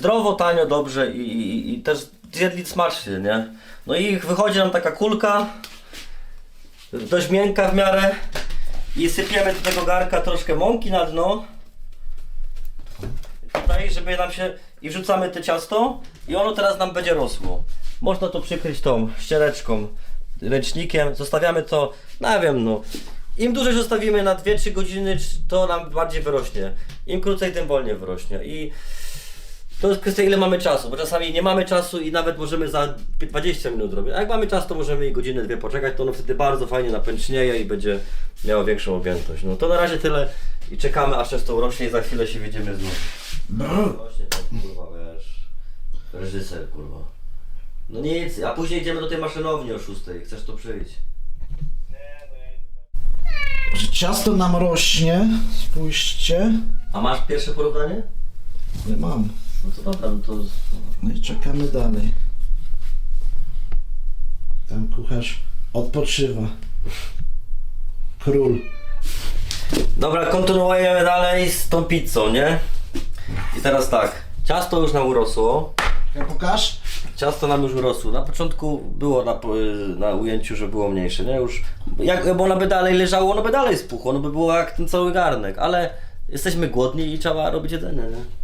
Zdrowo, tanio, dobrze i, i, i też zjedli smacznie, nie? No i wychodzi nam taka kulka, dość miękka w miarę i sypiemy do tego garka troszkę mąki na dno. Tutaj, żeby nam się... i wrzucamy te ciasto i ono teraz nam będzie rosło. Można to przykryć tą ściereczką, ręcznikiem, zostawiamy to, no wiem no, im dłużej zostawimy na 2-3 godziny, to nam bardziej wyrośnie. Im krócej, tym wolniej wyrośnie. I to jest kwestia ile mamy czasu, bo czasami nie mamy czasu i nawet możemy za 20 minut robić. A jak mamy czas, to możemy i godzinę, dwie poczekać, to ono wtedy bardzo fajnie napęcznieje i będzie miało większą objętość. No to na razie tyle i czekamy aż często urośnie i za chwilę się widzimy znów. Właśnie tak kurwa wiesz. Reżyser kurwa. No nic, a później idziemy do tej maszynowni o 6. Chcesz to przyjść? Że ciasto nam rośnie, spójrzcie. A masz pierwsze porównanie? Nie mam. No to dobra, no to... No i czekamy dalej. Tam kucharz odpoczywa. Król. Dobra, kontynuujemy dalej z tą pizzą, nie? I teraz tak, ciasto już nam urosło. Ja pokaż. Ciasto nam już urosło. Na początku było na, na ujęciu, że było mniejsze, nie? Już, jak, bo ono by dalej leżało, ono by dalej spuchło, ono by było jak ten cały garnek, ale jesteśmy głodni i trzeba robić jedzenie, nie?